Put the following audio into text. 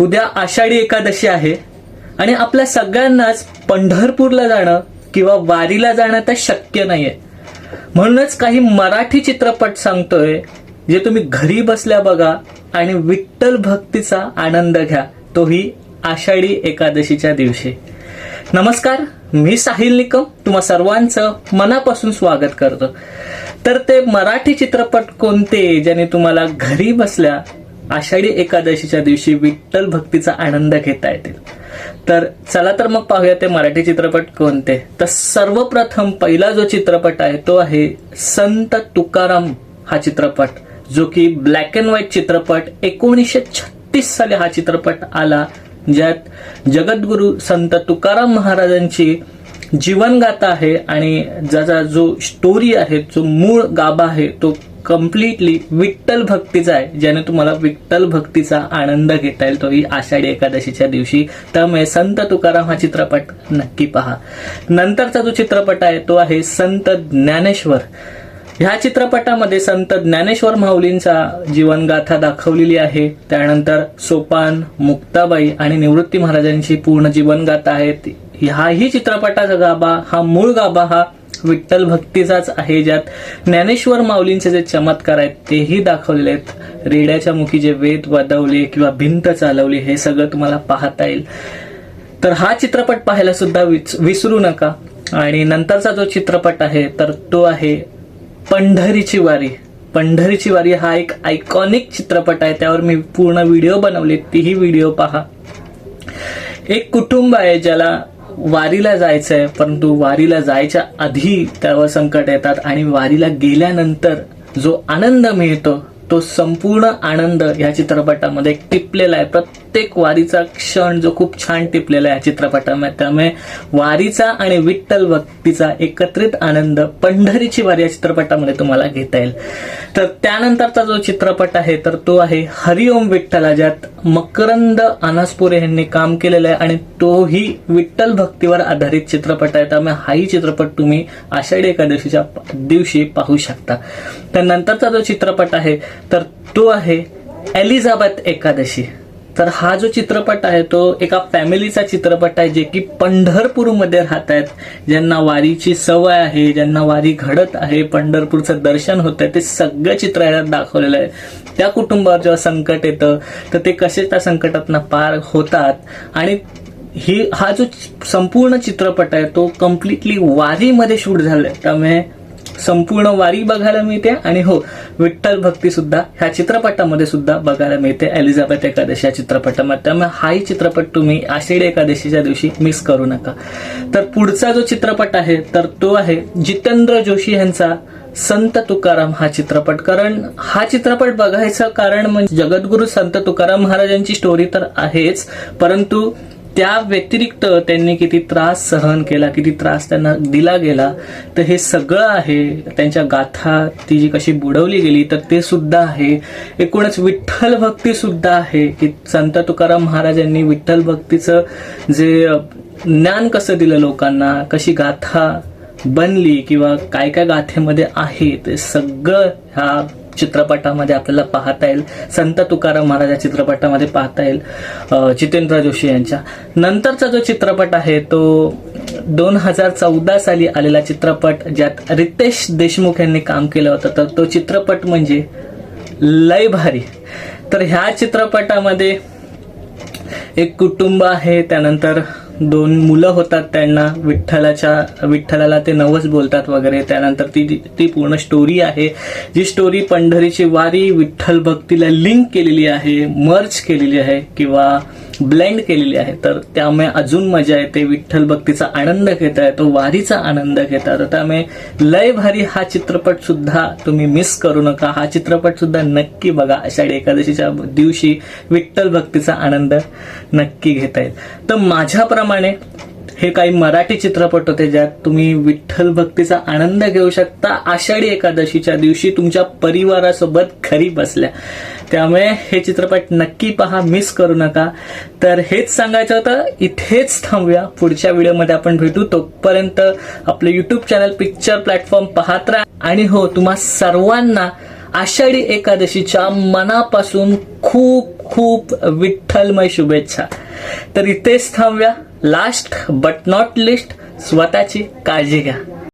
उद्या आषाढी एकादशी आहे आणि आपल्या सगळ्यांनाच पंढरपूरला जाणं किंवा वारीला जाणं तर शक्य नाहीये. म्हणूनच काही मराठी चित्रपट सांगतोय जे तुम्ही घरी बसल्या बघा आणि विठ्ठल भक्तीचा आनंद घ्या. तोही आषाढी एकादशीच्या दिवशी. नमस्कार मी साहिल निकम. तुम्हा सर्वांचं मनापासून स्वागत करतो. तर ते मराठी चित्रपट कोणते ज्याने तुम्हाला घरी बसल्या आषाढी एकादशीच्या दिवशी विठ्ठल भक्तीचा आनंद घेता येतील. तर चला तर मग पाहूया ते मराठी चित्रपट कोणते. तर सर्वप्रथम पहिला जो चित्रपट आहे तो आहे संत तुकाराम हा चित्रपट जो की ब्लॅक अँड व्हाईट चित्रपट एकोणीसशे छत्तीस साली हा चित्रपट आला ज्यात जगद्गुरु संत तुकाराम महाराजांची जीवनगाथा आहे आणि ज्याचा जो स्टोरी आहे जो मूळ गाभा आहे तो कम्प्लिटली विठ्ठल भक्तीचा आहे ज्याने तुम्हाला विठ्ठल भक्तीचा आनंद घेता येईल. तोही आषाढी एकादशीच्या दिवशी. त्यामुळे संत तुकाराम हा चित्रपट नक्की पहा. नंतरचा जो चित्रपट आहे तो आहे संत ज्ञानेश्वर. ह्या चित्रपटामध्ये संत ज्ञानेश्वर माऊलींचा जीवनगाथा दाखवलेली आहे. त्यानंतर सोपान मुक्ताबाई आणि निवृत्ती महाराजांची पूर्ण जीवनगाथा आहे. ह्याही चित्रपटाचा गाभा हा मूळ गाभा हा विठ्ठल भक्तीचाच आहे ज्यात ज्ञानेश्वर माऊलींचे जे चमत्कार आहेत तेही दाखवलेले आहेत. रेड्याच्या मुखी जे वेद वादवले किंवा भिंत चालवली हे सगळं तुम्हाला पाहता येईल. तर हा चित्रपट पाहायला सुद्धा विसरू नका. आणि नंतरचा जो चित्रपट आहे तर तो आहे पंढरीची वारी. पंढरीची वारी हा एक आयकॉनिक चित्रपट आहे त्यावर मी पूर्ण व्हिडिओ बनवले तीही व्हिडिओ पहा. एक कुटुंब आहे ज्याला वारीला जायचं आहे परंतु वारीला जायच्या आधी त्यावर संकट येतात आणि वारीला गेल्यानंतर जो आनंद मिळतो तो संपूर्ण आनंद या चित्रपटामध्ये टिपलेला आहे. प्रत्येक वारीचा क्षण जो खूप छान टिपलेला आहे या चित्रपटामध्ये. त्यामुळे वारीचा आणि विठ्ठल भक्तीचा एकत्रित आनंद पंढरीची वारी या चित्रपटामध्ये तुम्हाला घेता येईल. तर त्यानंतरचा जो चित्रपट आहे तर तो आहे हरिओम विठ्ठला ज्यात मकरंद अनासपुरे यांनी काम केलेलं आहे आणि तोही विठ्ठल भक्तीवर आधारित चित्रपट आहे. त्यामुळे हाही चित्रपट तुम्ही आषाढी एकादशीच्या दिवशी पाहू शकता. त्यानंतरचा जो चित्रपट आहे तर तो आहे एलिझाबेथ एकादशी. तर हा जो चित्रपट आहे तो एका फॅमिलीचा चित्रपट आहे जे की पंढरपूरमध्ये राहत आहेत ज्यांना वारीची सवय आहे ज्यांना वारी घडत आहे पंढरपूरचं दर्शन होत आहे ते सगळं चित्र यात दाखवलेलं आहे. त्या कुटुंबावर जेव्हा संकट येतं तर ते कसे त्या संकटातनं पार होतात? आणि ही हा जो संपूर्ण चित्रपट आहे तो कम्प्लिटली वारीमध्ये शूट झालाय. त्यामुळे संपूर्ण वारी बघायला मिळते आणि हो विठ्ठल भक्ती सुद्धा ह्या चित्रपटामध्ये सुद्धा बघायला मिळते. एलिझाबेथ एकादशी या चित्रपटामध्ये. त्यामुळे हाही चित्रपट तुम्ही आषाढी एकादशीच्या दिवशी मिस करू नका. तर पुढचा जो चित्रपट आहे तर तो आहे जितेंद्र जोशी यांचा संत तुकाराम हा चित्रपट. कारण हा चित्रपट बघायचं कारण म्हणजे जगद्गुरु संत तुकाराम महाराजांची स्टोरी तर आहेच. परंतु त्या व्यतिरिक्त त्यांनी किती त्रास सहन केला किती त्रास त्यांना दिला गेला तर हे सगळं आहे. त्यांच्या गाथा ती जी कशी बुडवली गेली तर ते सुद्धा आहे. एकूणच विठ्ठल भक्ती सुद्धा आहे. की संत तुकाराम महाराजांनी विठ्ठल भक्तीचं जे ज्ञान कसं दिलं लोकांना कशी गाथा बनली किंवा काय काय गाथेमध्ये आहे ते सगळं ह्या चित्रपटामध्ये आपल्याला पाहता येईल. संत तुकाराम महाराज या चित्रपटामध्ये पाहता येईल जितेंद्र जोशी यांच्या. नंतरचा जो चित्रपट आहे तो दोन हजार चौदा साली आलेला चित्रपट ज्यात रितेश देशमुख यांनी काम केलं होतं तर तो चित्रपट म्हणजे लय भारी. तर ह्या चित्रपटामध्ये एक कुटुंब आहे त्यानंतर दोन मुलं होतात त्यांना विठ्ठलाच्या विठ्ठलाला ते नवस बोलतात वगैरे. त्यानंतर ती ती पूर्ण स्टोरी आहे जी स्टोरी पंढरीची वारी विठ्ठल भक्तीला लिंक केलेली आहे मर्ज केलेली आहे किंवा ब्लेंड केलेली आहे. तर त्यामुळे अजून मजा येते विठ्ठल भक्तीचा आनंद घेता येतो वारीचा आनंद घेता येतो त्यामुळे लय भारी हा चित्रपट सुद्धा तुम्ही मिस करू नका. हा चित्रपट सुद्धा नक्की बघा. आषाढी एकादशीच्या दिवशी विठ्ठल भक्तीचा आनंद नक्की घेता येईल. तर माझ्याप्रमाणे हे काही मराठी चित्रपट होते ज्यात तुम्ही विठ्ठल भक्तीचा आनंद घेऊ शकता. आषाढी एकादशीच्या दिवशी तुमच्या परिवारासोबत घरी बसल्या. त्यामुळे हे चित्रपट नक्की पहा मिस करू नका. तर हेच सांगायचं होतं इथेच थांबूया. पुढच्या व्हिडिओमध्ये आपण भेटू. तोपर्यंत आपलं युट्यूब चॅनल पिक्चर प्लॅटफॉर्म पाहत राहा. आणि हो तुम्हा सर्वांना आषाढी एकादशीच्या मनापासून खूप खूप विठ्ठलमय शुभेच्छा. तर इथेच थांबूया. लास्ट बट नॉट लिस्ट स्वतःची काळजी घ्या.